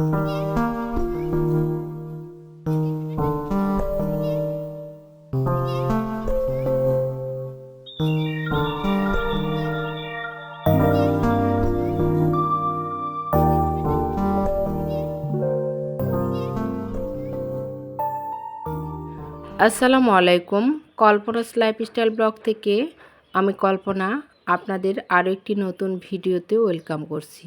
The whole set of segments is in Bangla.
আসসালামু আলাইকুম। কল্পনাস লাইফস্টাইল ব্লগ থেকে আমি কল্পনা, আপনাদের আরও একটি নতুন ভিডিওতে ওয়েলকাম করছি।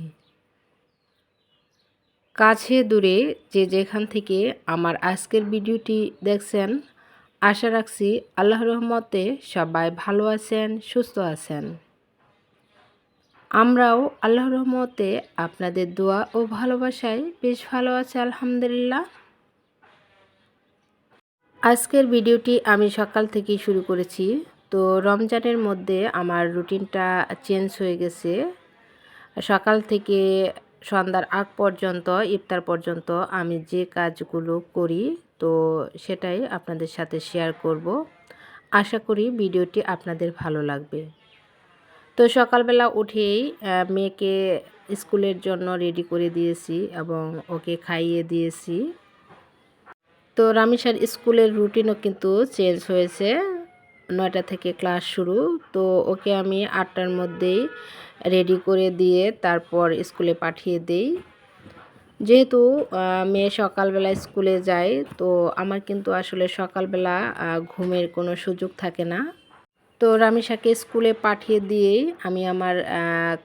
কাছে দূরে যে যেখান থেকে আমার আজকের ভিডিওটি দেখছেন, আশা রাখছি আল্লাহ রহমতে সবাই ভালো আছেন, সুস্থ আছেন। আমরাও আল্লাহ রহমতে আপনাদের দোয়া ও ভালোবাসায় বেশ ভালো আছে, আলহামদুলিল্লাহ। আজকের ভিডিওটি আমি সকাল থেকেই শুরু করেছি। তো রমজানের মধ্যে আমার রুটিনটা চেঞ্জ হয়ে গেছে। সকাল থেকে সন্ধ্যার আগ পর্যন্ত, ইফতার পর্যন্ত আমি যে কাজগুলো করি, তো সেটাই আপনাদের সাথে শেয়ার করব। আশা করি ভিডিওটি আপনাদের ভালো লাগবে। তো সকালবেলা উঠেই মেয়েকে স্কুলের জন্য রেডি করে দিয়েছি এবং ওকে খাইয়ে দিয়েছি। তো রামিসার স্কুলের রুটিনও কিন্তু চেঞ্জ হয়েছে। নয়টা থেকে ক্লাস শুরু। তো ওকে আমি আটটার মধ্যেই রেডি করে দিয়ে তারপর স্কুলে পাঠিয়ে দেই। যেহেতু মেয়ে সকালবেলা স্কুলে যায়, তো আমার কিন্তু আসলে সকালবেলা ঘুমের কোনো সুযোগ থাকে না। তো রামিসাকে স্কুলে পাঠিয়ে দিয়েই আমি আমার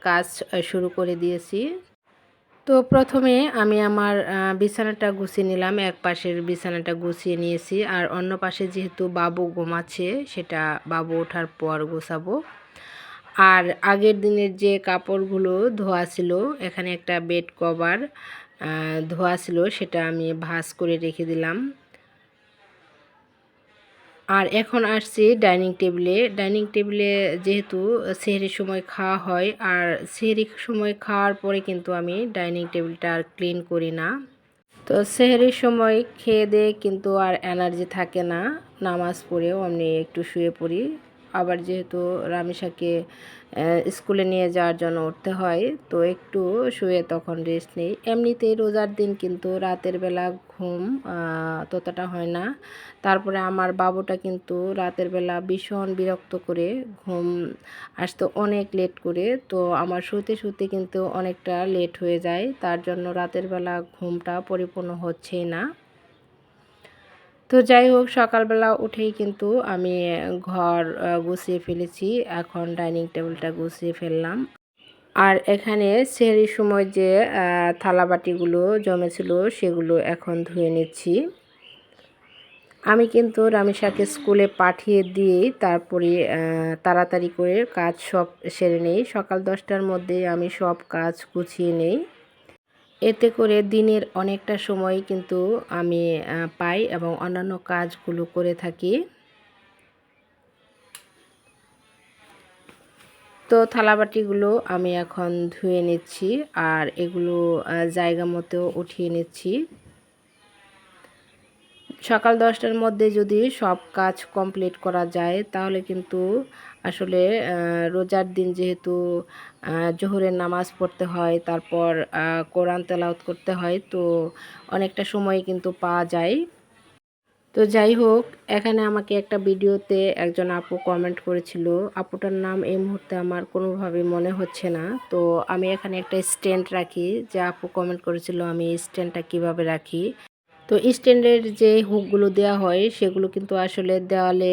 কাজ শুরু করে দিয়েছি। তো প্রথমে আমি আমার বিছানাটা গুছিয়ে নিলাম। এক পাশের বিছানাটা গুছিয়ে নিয়েছি। আর অন্য পাশে যেহেতু বাবু ঘুমাচ্ছে, সেটা বাবু ওঠার পর গোছাবো। আর আগের দিনের যে কাপড়গুলো ধোয়া ছিল, এখানে একটা বেড কভার ধোয়া ছিল, সেটা আমি ভাস করে রেখে দিলাম। আর এখন আসছি ডাইনিং টেবিলে। ডাইনিং টেবিলে যেহেতু সেহরির সময় খাওয়া হয়, আর সেহরির সময় খাওয়ার পরে কিন্তু আমি ডাইনিং টেবিলটা আর ক্লিন করি না। তো সেহরির সময় খেয়ে দেয়ে কিন্তু আর এনার্জি থাকে না, নামাজ পড়েও আমি একটু শুয়ে পড়ি। আবার যেহেতু রামিসাকে স্কুলে নিয়ে যাওয়ার জন্য উঠতে হয়, তো একটু শুয়ে তখন রেস্ট নেই। এমনিতেই রোজার দিন কিন্তু রাতের বেলা ঘুম ততটা হয় না। তারপরে আমার বাবুটা কিন্তু রাতের বেলা ভীষণ বিরক্ত করে ঘুম আসতে অনেক লেট করে, তো আমার শুতে শুতে কিন্তু অনেকটা লেট হয়ে যায়। তার জন্য রাতের বেলা ঘুমটা পরিপূর্ণ হচ্ছেই না। তো যাই হোক, সকালবেলা উঠেই কিন্তু আমি ঘর গুছিয়ে ফেলেছি। এখন ডাইনিং টেবিলটা গুছিয়ে ফেললাম। আর এখানে সেহরির সময় যে থালাবাটিগুলো জমেছিল সেগুলো এখন ধুয়ে নিচ্ছি। আমি কিন্তু রামিসাকে স্কুলে পাঠিয়ে দিয়েই তারপরে তাড়াতাড়ি করে কাজ সব সেরে নেই। সকাল দশটার মধ্যে আমি সব কাজ গুছিয়ে নেই। এতে করে দিনের অনেকটা সময় কিন্তু আমি পাই এবং অন্যান্য কাজগুলো করে থাকি। তো থালাবাটিগুলো আমি এখন ধুয়ে নিচ্ছি আর এগুলো জায়গা মতো উঠিয়ে নিচ্ছি। সকাল দশটার মধ্যে যদি সব কাজ কমপ্লিট করা যায় তাহলে কিন্তু আসলে রোজার দিন যেহেতু জোহরের নামাজ পড়তে হয়, তারপর কোরআন তেলাওত করতে হয়, তো অনেকটা সময় কিন্তু পাওয়া যায়। তো যাই হোক, এখানে আমাকে একটা ভিডিওতে একজন আপু কমেন্ট করেছিল, আপুটার নাম এই মুহূর্তে আমার কোনোভাবে মনে হচ্ছে না। তো আমি এখানে একটা স্ট্যান্ড রাখি, যে আপু কমেন্ট করেছিল, আমি স্ট্যান্ডটা কীভাবে রাখি? তো স্ট্যান্ডের যে হুকগুলো দেওয়া হয়, সেগুলো কিন্তু আসলে দেওয়ালে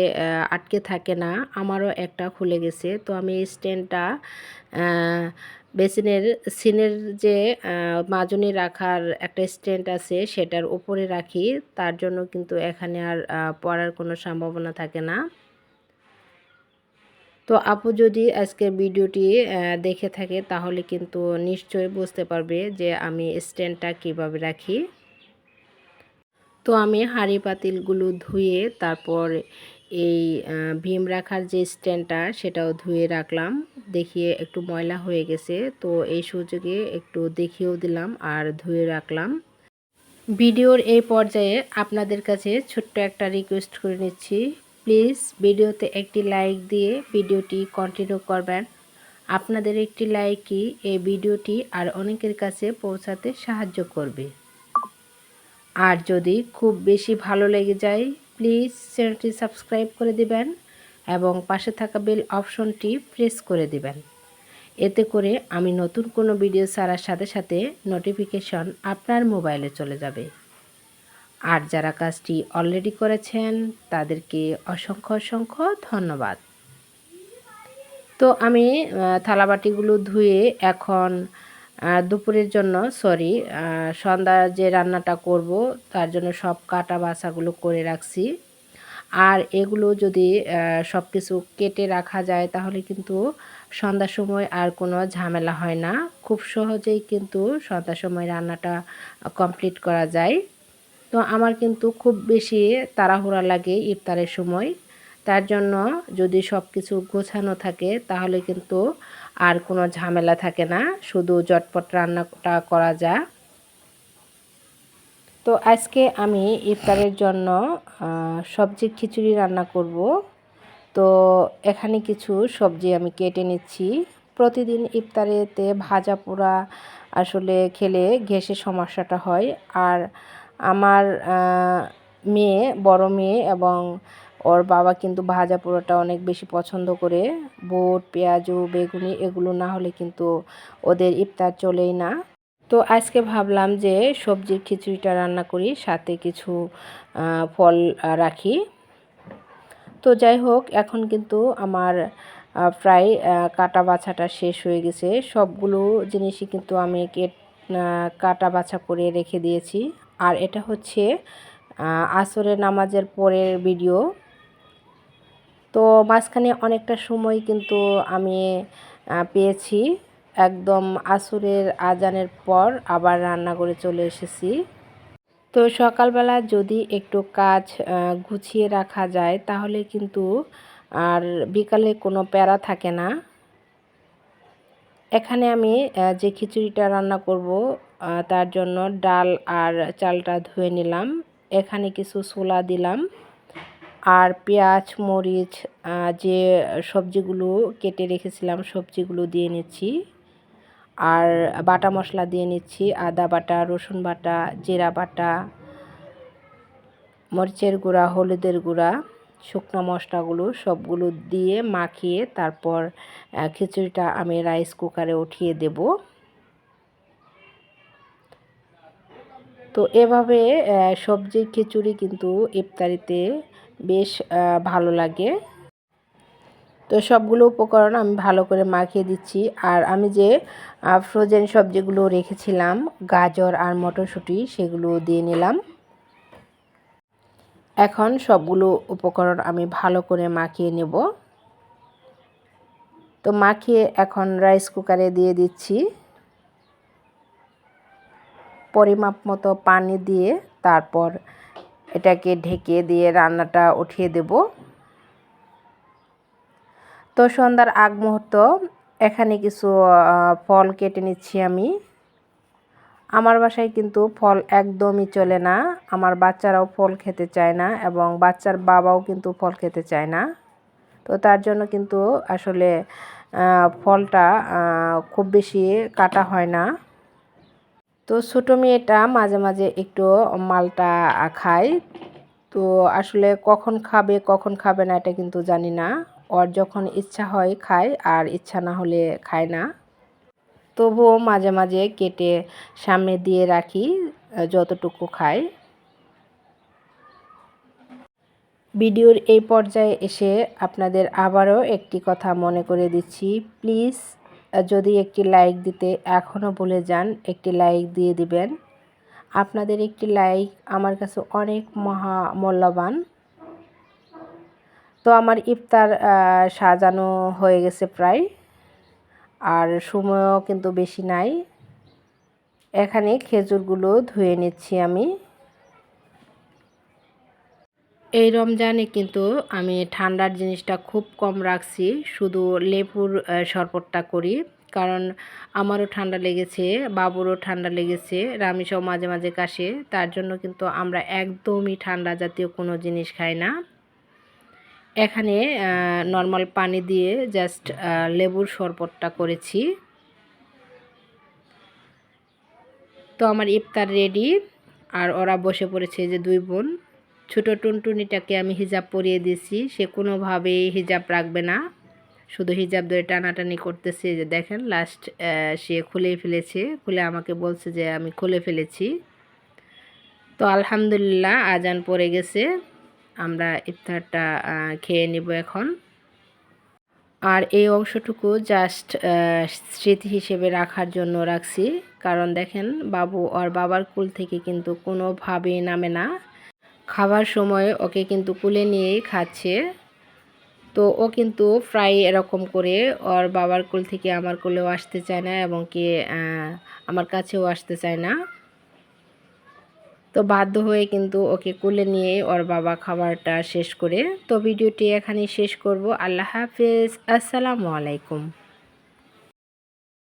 আটকে থাকে না। আমারও একটা খুলে গেছে। তো আমি স্ট্যান্ডটা বেসিনের, সিনের যে মাজনি রাখার একটা স্ট্যান্ড আছে, সেটার উপরে রাখি। তার জন্য কিন্তু এখানে আর পড়ার কোনো সম্ভাবনা থাকে না। তো আপু যদি আজকের ভিডিওটি দেখে থাকে, তাহলে কিন্তু নিশ্চয়ই বুঝতে পারবে যে আমি স্ট্যান্ডটা কীভাবে রাখি। তো আমি হাঁড়ি পাতিলগুলো ধুয়ে তারপর এই ভীম রাখার যে স্ট্যান্ডটা সেটাও ধুয়ে রাখলাম। দেখিয়ে একটু ময়লা হয়ে গেছে, তো এই সুযোগে একটু দেখিয়েও দিলাম আর ধুয়ে রাখলাম। ভিডিওর এই পর্যায়ে আপনাদের কাছে ছোট্ট একটা রিকোয়েস্ট করে নিচ্ছি। প্লিজ ভিডিওতে একটি লাইক দিয়ে ভিডিওটি কন্টিনিউ করবেন। আপনাদের একটি লাইকই এই ভিডিওটি আর অনেকের কাছে পৌঁছাতে সাহায্য করবে। আর যদি খুব বেশি ভালো লেগে যায় প্লিজ চ্যানেলটি সাবস্ক্রাইব করে দিবেন এবং পাশে থাকা বেল অপশনটি প্রেস করে দিবেন। এতে করে আমি নতুন কোনো ভিডিও ছাড়ার সাথে সাথে নোটিফিকেশন আপনার মোবাইলে চলে যাবে। আর যারা কাজটি অলরেডি করেছেন, তাদেরকে অসংখ্য অসংখ্য ধন্যবাদ। তো আমি থালাবাটিগুলো ধুয়ে এখন দুপুরের জন্য সরি সন্ধ্যা যে রান্নাটা করব, তার জন্য সব কাটা বাসাগুলো করে রাখছি। আর এগুলো যদি সব কিছু কেটে রাখা যায়, তাহলে কিন্তু সন্ধ্যার সময় আর কোনো ঝামেলা হয় না। খুব সহজেই কিন্তু সন্ধ্যার সময় রান্নাটা কমপ্লিট করা যায়। তো আমার কিন্তু খুব বেশি তাড়াহুড়া লাগে ইফতারের সময়। তার জন্য যদি সব কিছু গোছানো থাকে, তাহলে কিন্তু আর কোনো ঝামেলা থাকে না, শুধু জটপট রান্নাটা করা যায়। তো আজকে আমি ইফতারের জন্য সবজি খিচুড়ি রান্না করব। তো এখানে কিছু সবজি আমি কেটে নিচ্ছি। প্রতিদিন ইফতারেতে ভাজা পোড়া আসলে খেলে গ্যাসের সমস্যাটা হয়। আর আমার মেয়ে, বড় মেয়ে এবং ওর বাবা কিন্তু ভাজা পোড়াটা অনেক বেশি পছন্দ করে। বুট, পেঁয়াজু, বেগুনি এগুলো না হলে কিন্তু ওদের ইফতার চলেই না। তো আজকে ভাবলাম যে সবজির খিচুড়িটা রান্না করি, সাথে কিছু ফল রাখি। তো যাই হোক, এখন কিন্তু আমার প্রায় কাটা বাছাটা শেষ হয়ে গেছে। সবগুলো জিনিসই কিন্তু আমি কেট কাটা বাছা করে রেখে দিয়েছি। আর এটা হচ্ছে আসরের নামাজের পরের ভিডিও। তো মাঝখানে অনেকটা সময় কিন্তু আমি পেয়েছি। একদম আসরের আজানের পর আবার রান্না করে চলে এসেছি। তো সকালবেলা যদি একটু কাজ গুছিয়ে রাখা যায় তাহলে কিন্তু আর বিকালে কোনো প্যারা থাকে না। এখানে আমি যে খিচুড়িটা রান্না করব তার জন্য ডাল আর চালটা ধুয়ে নিলাম। এখানে কিছু ছোলা দিলাম। আর পেঁয়াজ, মরিচ যে সবজিগুলো কেটে রেখেছিলাম, সবজিগুলো দিয়ে নিচ্ছি। আর বাটা মশলা দিয়ে নিচ্ছি, আদা বাটা, রসুন বাটা, জিরা বাটা, মরিচের গুঁড়া, হলুদের গুঁড়া, শুকনো মশলাগুলো সবগুলো দিয়ে মাখিয়ে তারপর খিচুড়িটা আমি রাইস কুকারে উঠিয়ে দেব। তো এভাবে সবজির খিচুড়ি কিন্তু ইফতারিতে বেশ ভালো লাগে। তো সবগুলো উপকরণ আমি ভালো করে মাখিয়ে দিচ্ছি। আর আমি যে ফ্রোজেন সবজিগুলো রেখেছিলাম, গাজর আর মটরশুঁটি, সেগুলো দিয়ে নিলাম। এখন সবগুলো উপকরণ আমি ভালো করে মাখিয়ে নেব। তো মাখিয়ে এখন রাইস কুকারে দিয়ে দিচ্ছি। পরিমাপ মতো পানি দিয়ে তারপর এটাকে ঢেকে দিয়ে রান্নাটা উঠিয়ে দেব। তো সন্ধ্যার আগ মুহূর্ত, এখানে কিছু ফল কেটে নিচ্ছি আমি। আমার বাসায় কিন্তু ফল একদমই চলে না। আমার বাচ্চারাও ফল খেতে চায় না এবং বাচ্চার বাবাও কিন্তু ফল খেতে চায় না। তো তার জন্য কিন্তু আসলে ফলটা খুব বেশি কাটা হয় না। তো ছোটো মেয়েটা মাঝে মাঝে একটু মালটা খায়। তো আসলে কখন খাবে কখন খাবে না এটা কিন্তু জানি না। ওর যখন ইচ্ছা হয় খায়, আর ইচ্ছা না হলে খায় না। তবুও মাঝে মাঝে কেটে সামনে দিয়ে রাখি যতটুকু খায়। ভিডিওর এই পর্যায়ে এসে আপনাদের আবারও একটি কথা মনে করে দিচ্ছি, প্লিজ যদি একটি লাইক দিতে এখনও ভুলে যান, একটি লাইক দিয়ে দিবেন। আপনাদের একটি লাইক আমার কাছে অনেক মহা মূল্যবান। তো আমার ইফতার সাজানো হয়ে গেছে প্রায়, আর সময়ও কিন্তু বেশি নাই। এখানে খেজুরগুলো ধুয়ে নিচ্ছি আমি। এই রমজানে কিন্তু আমি ঠান্ডার জিনিসটা খুব কম রাখছি, শুধু লেবুর শরবতটা করি। কারণ আমারও ঠান্ডা লেগেছে, বাবুরও ঠান্ডা লেগেছে, রামিসও মাঝে মাঝে কাশে, তার জন্য কিন্তু আমরা একদমই ঠান্ডা জাতীয় কোনো জিনিস খাই না। এখানে নর্মাল পানি দিয়ে জাস্ট লেবুর শরবতটা করেছি। তো আমার ইফতার রেডি, আর ওরা বসে পড়েছে যে দুই বোন। ছোটো টুনটুনিটাকে আমি হিজাব পরিয়ে দিয়েছি। সে কোনোভাবেই হিজাব রাখবে না। শুধু হিজাব ধরে টানাটানি করতেছে যে দেখেন লাস্ট সে খুলে ফেলেছে। খুলে আমাকে বলছে যে আমি খুলে ফেলেছি। তো আলহামদুলিল্লাহ আজান পড়ে গেছে। আমরা ইফতারটা খেয়ে নিব এখন। আর এই অংশটুকু জাস্ট স্মৃতি হিসেবে রাখার জন্য রাখছি। কারণ দেখেন, বাবু আর বাবার কুল থেকে কিন্তু কোনোভাবেই নামে না। খাবার সময় ওকে কিন্তু কুলে নিয়েই খাচ্ছে। তো ও কিন্তু প্রায় এরকম করে ওর বাবার কুল থেকে আমার কোলেও আসতে চায় না এবং কি আমার কাছেও আসতে চায় না। তো বাধ্য হয়ে কিন্তু ওকে কোলে নিয়ে ওর বাবা খাবারটা শেষ করে। তো ভিডিওটি এখানেই শেষ করব। আল্লাহ হাফেজ। আসসালামু আলাইকুম।